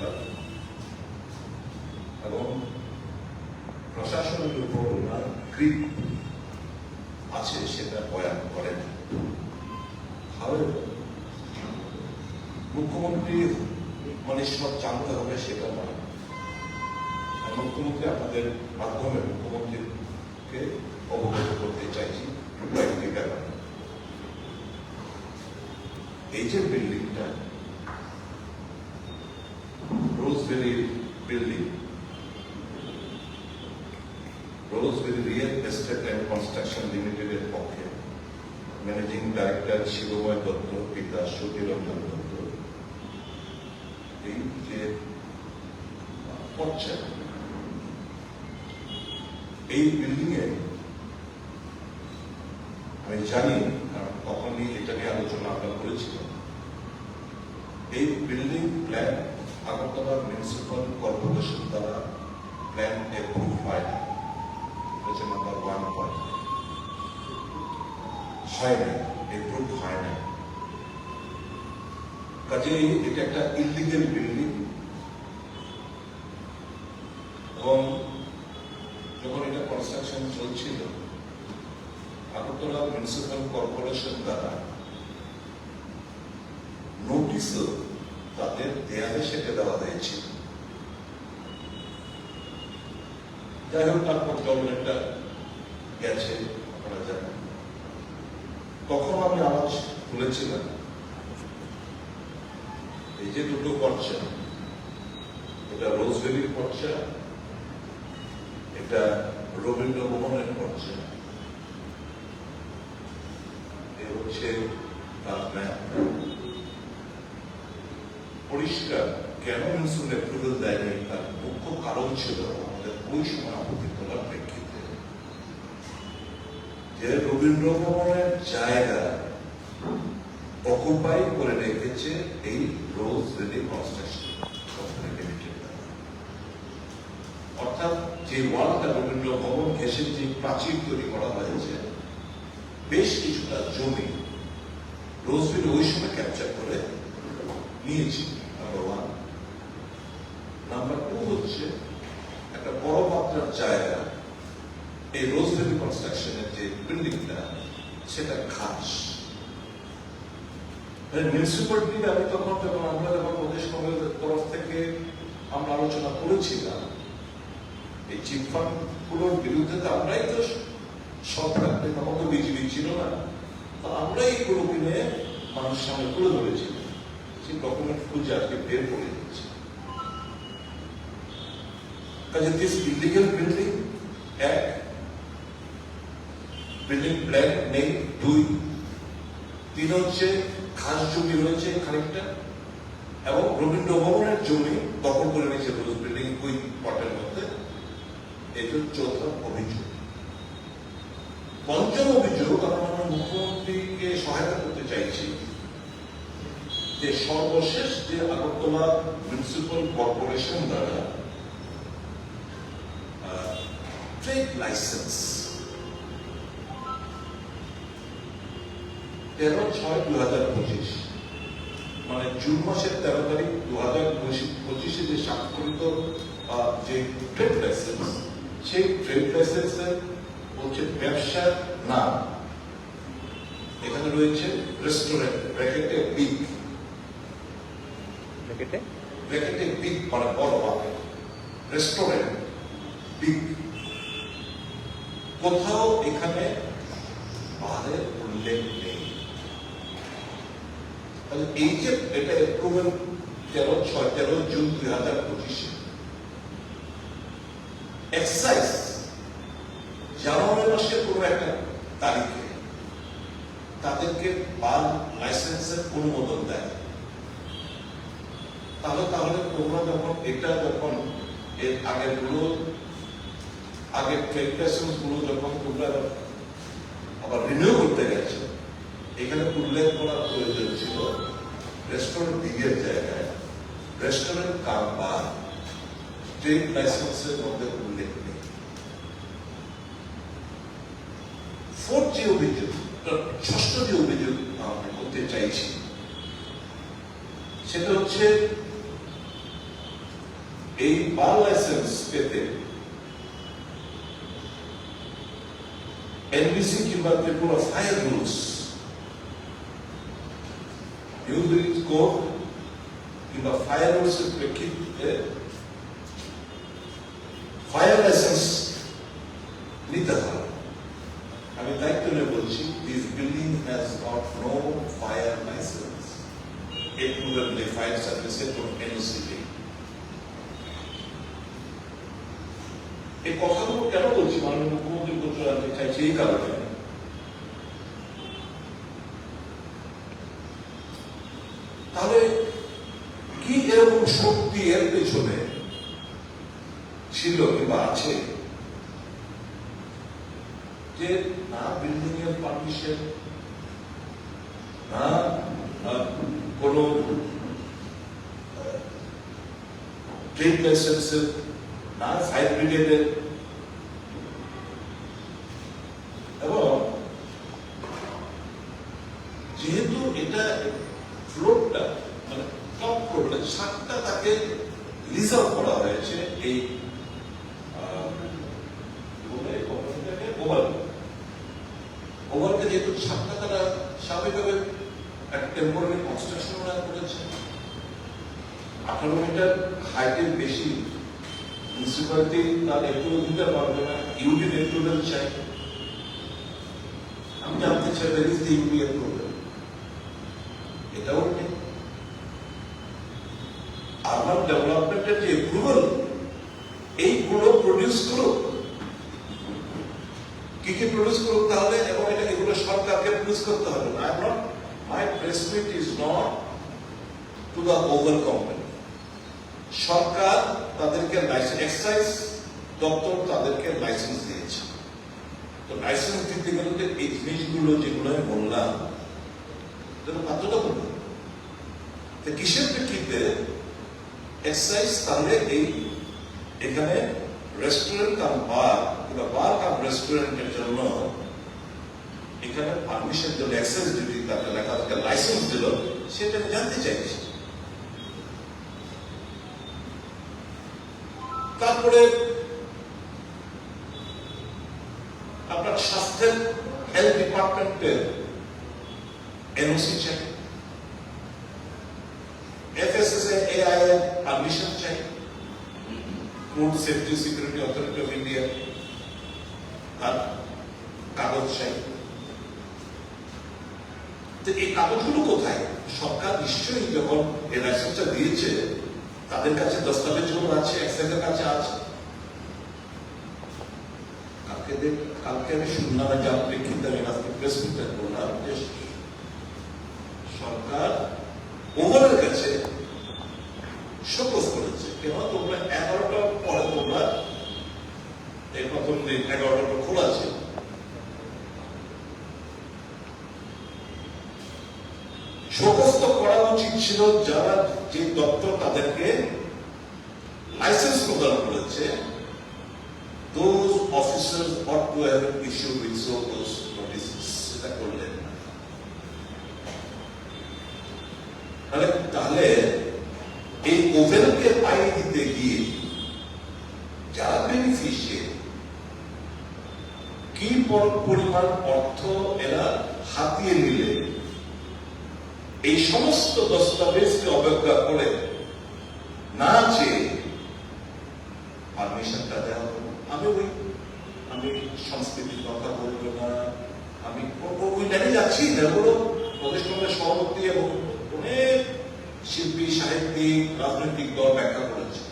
ব্যাপার এবং প্রশাসনের উপর ওনার গ্রিপ আছে, সেটা বয়ান করেন। মুখ্যমন্ত্রী মানে সব জানতে হবে সেটা নয় মুখ্যমন্ত্রী আপনাদের মাধ্যমে মুখ্যমন্ত্রীকে অবগত করতে চাইছি কয়েকটি ব্যাপার এই যে বিল্ডিংটা Rose Valley building Rose Valley real estate and construction লিমিটেডের পক্ষে ম্যানেজিং ডাইরেক্টর শিবময় দত্ত, পিতা সতীরঞ্জন দত্ত। এই যে পর্চা এই বিল্ডিং এ আমি জানি কারণ তখনই এটা নিয়ে আলোচনা আমরা করেছিলাম এই building plan Agartala municipal corporation দ্বারা প্ল্যান অ্যাপ্রুভ হয় না। হচ্ছে নাম্বার ওয়ান পয়েন্ট হয় না অ্যাপ্রুভ হয় না। কাজেই এটা একটা ইলিগেল বিল্ডিং এবং যখন এটা কনস্ট্রাকশন চলছিল, আগরতলা মিউনিসিপাল কর্পোরেশন দ্বারা নোটিশও তাদের দেয়ালে সেটে দেওয়া হয়েছিল যাই হোক, তারপর গভর্নমেন্টটা গেছে, আপনারা জানেন। তখন আমি আওয়াজ তুলেছিলাম। এই যে দুটো পর্চা এটা রোজভ্যালির পর্চা এটা রবীন্দ্র ভবনের পর্চা এ হচ্ছে তার ম্যাপ। পরিষ্কার কেন মিউনিসিপাল অ্যাপ্রুভাল দেয়নি? তার মুখ্য কারণ ছিল আমাদের ওই সময় আপত্তি তোলার প্রেক্ষিতে। যে রবীন্দ্র ভবনের জায়গা অকুপাই করে রেখেছে, এই রোজ কনস্ট্রাকশন অর্থাৎ যে ওয়ালটা রবীন্দ্র ভবন ঘেসে যে প্রাচীর তৈরি করা হয়েছে, বেশ কিছুটা জমি রোজভেলি ওই সময় ক্যাপচার করে নিয়েছি নাম্বার ওয়ান নাম্বার টু হচ্ছে একটা বড় মাত্রার জায়গা। এই রোজভেলি কনস্ট্রাকশনের যে বিল্ডিংটা সেটা ঘাস মিউনিসিপালিটি আমি তখন যখন আমরা যখন প্রদেশ কংগ্রেসের তরফ থেকে আমরা আলোচনা করেছিলাম, এই চিট ফান্ডগুলোর বিরুদ্ধে তো আমরাই তো সরকার তখন বিজেপি ছিল না। তো আমরাই এগুলো কিনে মানুষের সামনে তুলে ধরেছিলাম। সেই ডকুমেন্ট খুঁজে আজকে বের করে দিচ্ছে। কাজে দিস ইলিগাল বিল্ডিং এক বিল্ডিং প্ল্যান নেই, দুই, তিন হচ্ছে খাস জমি রয়েছে খানিকটা, এবং রবীন্দ্র ভবনের জমি দখল করে নিয়েছে রোজ বিল্ডিং ওই পটের মধ্যে। হচ্ছে চৌথ অভিযোগ। পঞ্চম অভিযোগ আমরা মুখ্যমন্ত্রীকে সহায়তা করতে চাইছি। যে সর্বশেষ যে আগরতলা মিউনিসিপাল কর্পোরেশন দ্বারা ট্রেড লাইসেন্স তেরো ছয় দু হাজার পঁচিশ মানে জুন মাসের তেরো তারিখ দু হাজার পঁচিশে যে স্বাক্ষরিত যে ট্রেড লাইসেন্স সেই ট্রেড লাইসেন্সের হচ্ছে ব্যবসার নাম। এখানে রয়েছে রেস্টুরেন্ট ব্র্যাকেটে বিগ ব্র্যাকেটে। বিগ মানে বড় বাক্য রেস্টুরেন্ট বিগ কোথাও এখানে উল্লেখ নেই। এই যে এটা অ্যাপ্রুভাল তেরো ছয়, তেরো জুন দুই হাজার পঁচিশে। এক্সাইজ জানুয়ারি মাসের কোনো একটা তারিখে তাদেরকে বাল লাইসেন্সের অনুমোদন দেয়। তাহলে তাহলে তোমরা যখন এটা যখন এর আগেরগুলো, আগের ট্রেড লাইসেন্সগুলো যখন তোমরা আবার রিনিউ করতে গেছো, এখানে উল্লেখ করার প্রয়োজন ছিল রেস্টুরেন্ট দিকের জায়গায় রেস্টুরেন্ট কারবার ট্রেড লাইসেন্সের মধ্যে উল্লেখ নেই। ফোর্থ যে অভিযোগ ষষ্ঠ যে অভিযোগ আমি করতে চাইছি, সেটা হচ্ছে এই বার লাইসেন্স পেতে এনবিসি কিংবা Tripura fire rules news code কিংবা ফায়ার রুলস এর প্রেক্ষিতে ফায়ার লাইসেন্স নিতে হবে আমি দায়িত্ব নিয়ে বলছি this building has got no fire licence equivalently fire service from NOC নেই। এই কথাগুলো কেন বলছি? মাননীয় মুখ্যমন্ত্রী বলতে জানতে চাইছি এই কারণে। তাহলে কি এরকম শক্তি এর পেছনে ছিল কিংবা আছে? যে না বিল্ডিং এর পারমিশন না কোনো ট্রেড লাইসেন্সের না ফায়ার ব্রিগেডের এবং যেহেতু এটা ফ্লোরটা মানে টপ ফ্লোরটা ছাদটা তাকে রিজার্ভ করা হয়েছে এই ওভারকে যেহেতু ছাদটা তারা স্বাভাবিকভাবে একটা টেম্পোরারি কনস্ট্রাকশন ওরা করেছে। আঠারো মিটার হাইটের বেশি মিউনিসিপালিটি তার একটু দিতে পারবে না ইউডি এপ্রুভেল চাই আমি জানতে চাই that is the UD approval এটাও নেই আরবান ডেভেলপমেন্টের যে এপ্রুভাল এইগুলো প্রডিউস করুক। কি কি প্রডিউস করুক তাহলে এবং এটা এগুলো সরকারকে প্রডিউস করতে হবে। না I not my press meet is not to the over company সরকার তাদেরকে লাইসেন্স এক্সাইজ দপ্তর তাদেরকে লাইসেন্স দিয়েছে। তো লাইসেন্স দিতে গেলে তো এই জিনিসগুলো যেগুলো আমি বললাম এটা বাধ্যতামূলক। তো কিসের প্রেক্ষিতে এক্সাইজ তাহলে এই এখানে রেস্টুরেন্ট কাম বার কিংবা বার কাম রেস্টুরেন্টের জন্য এখানে পারমিশন দিল এক্সাইজ ডিউটি তাকে লেখা লাইসেন্স দিল, সেটা আমি জানতে চাইছি। তারপরে আপনার স্বাস্থ্যের হেলথ ডিপার্টমেন্টের এনওসি চাই এফএসএসএ এআই এর পারমিশন চাই food safety security authority of India তার কাগজ চাই এই কাগজগুলো কোথায়? সরকার নিশ্চয়ই যখন এই লাইসেন্সটা দিয়েছে তাদের কাছে দস্তাবেজগুলো আছে কাছে আছে। কালকে কালকে আমি শুনলাম যে আমি আজকে প্রেস মিটে বললাম যে সরকার ওভারের কাছে করেছে। কেন? তোমরা এগারোটার পরে তোমরা এই প্রথম দিন এগারোটার খোলা আছে। করা উচিত ছিল যারা যে দপ্তর তাদেরকে লাইসেন্স প্রদান করেছে, those officers ought to have issued with so those notices সেটা করলেন তাহলে তাহলে এই ওভেনকে পাই দিতে গিয়ে যারা বেনিফিশিয়ারি কি পর- পরিমাণ অর্থ এরা হাতিয়ে নিলে? এই সমস্ত দস্তাবেজকে অবজ্ঞা করে না চেয়ে পারমিশনটা দেওয়া হলো। আমি ওই আমি সংস্কৃতির কথা বলব না। আমি ওই লাইনে যাচ্ছি না ওগুলো সভাপতি এবং অনেক শিল্পী, সাহিত্যিক, রাজনৈতিক দল ব্যাখ্যা করেছে।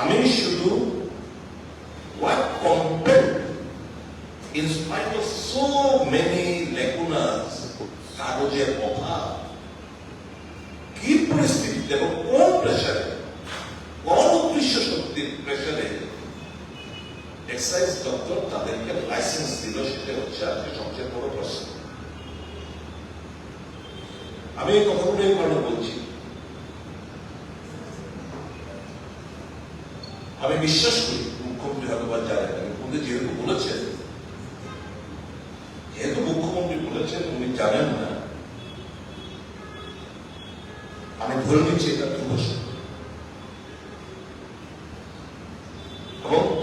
আমি শুধু compelled in spite of so many lacunas কাগজের অভাব। কি পরিস্থিতিতে এবং কোন প্রেশারে কোন অদৃশ্য শক্তির প্রেশারে এক্সাইজ দপ্তর তাদেরকে লাইসেন্স দিল, সেটা হচ্ছে আজকে সবচেয়ে বড় প্রশ্ন। আমি এই কথাগুলো এই কারণে বলছি। আমি বিশ্বাস করি মুখ্যমন্ত্রী হয়তো বা জানেন মুখ্যমন্ত্রী যেহেতু বলেছেন যেহেতু মুখ্যমন্ত্রী বলেছেন উনি জানেন না আমি ধরে নিচ্ছি এটা ধ্রুব সত্য।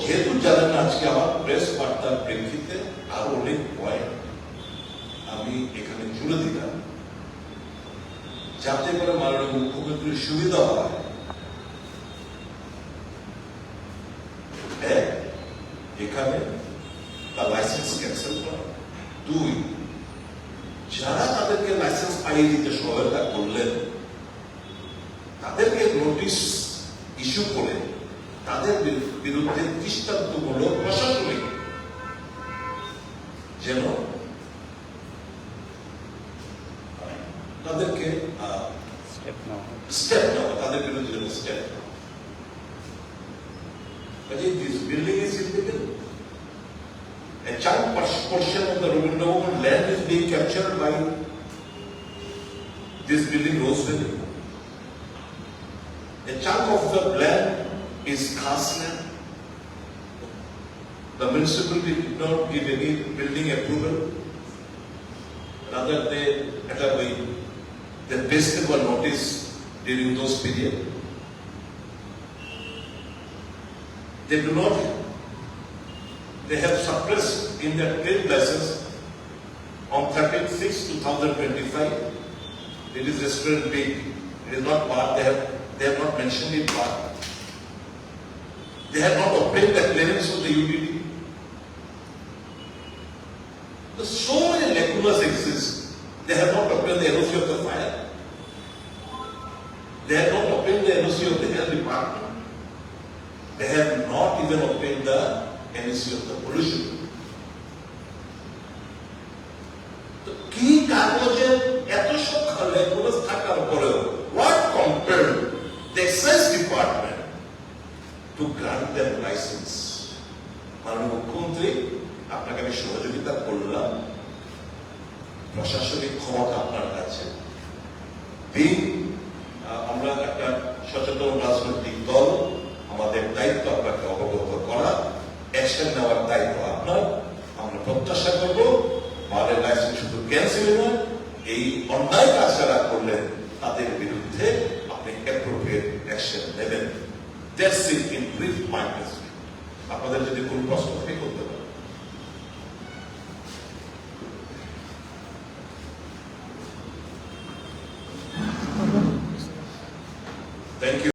যেহেতু জানেন আজকে আমার প্রেস বার্তার প্রেক্ষিতে আরও অনেক পয়েন্ট আমি এখানে জুড়ে দিলাম, যাতে করে মাননীয় মুখ্যমন্ত্রীর সুবিধা হয় এক, এখানে তার লাইসেন্স ক্যান্সেল করা দুই, যারা তাদেরকে লাইসেন্স পাইয়ে দিতে সহায়তা করলেন তাদেরকে নোটিশ ইস্যু করে তাদের বিরুদ্ধে দৃষ্টান্তমূলক প্রশাসনিক যেন তাদেরকে স্টেপ নেওয়া তাদের বিরুদ্ধে যেন step this building is illegal A chunk por- portion of the Rabindranath land is being captured by this building Roseville. A chunk of the land is land. The municipality did not give any building approval. Rather, they, at a way, they pasted one notice during those period. They do not, they have suppressed in their trade license on 13 6 2025. It is restaurant big, it is not part, they have, they have not mentioned it. They have not obtained the clearance of the UDD. So, so many lacunas exist. They have not obtained the NOC of the fire. They have not obtained the NOC of the health department. They have not even obtained the NOC of the pollution. সহযোগিতা করলাম, প্রশাসনিক ক্ষমতা আপনার কাছে। দিন আমরা একটা সচেতন রাজনৈতিক দল, আমাদের দায়িত্ব আপনাকে অবগত করা অ্যাকশন নেওয়ার দায়িত্ব আপনার। আমরা প্রত্যাশা করব মালের লাইসেন্স শুধু ক্যান্সেল নয় এই অন্যায় কাজ যারা করলেন তাদের বিরুদ্ধে আপনি অ্যাপ্রোপ্রিয়েট অ্যাকশন নেবেন। আপনাদের যদি কোনো প্রশ্ন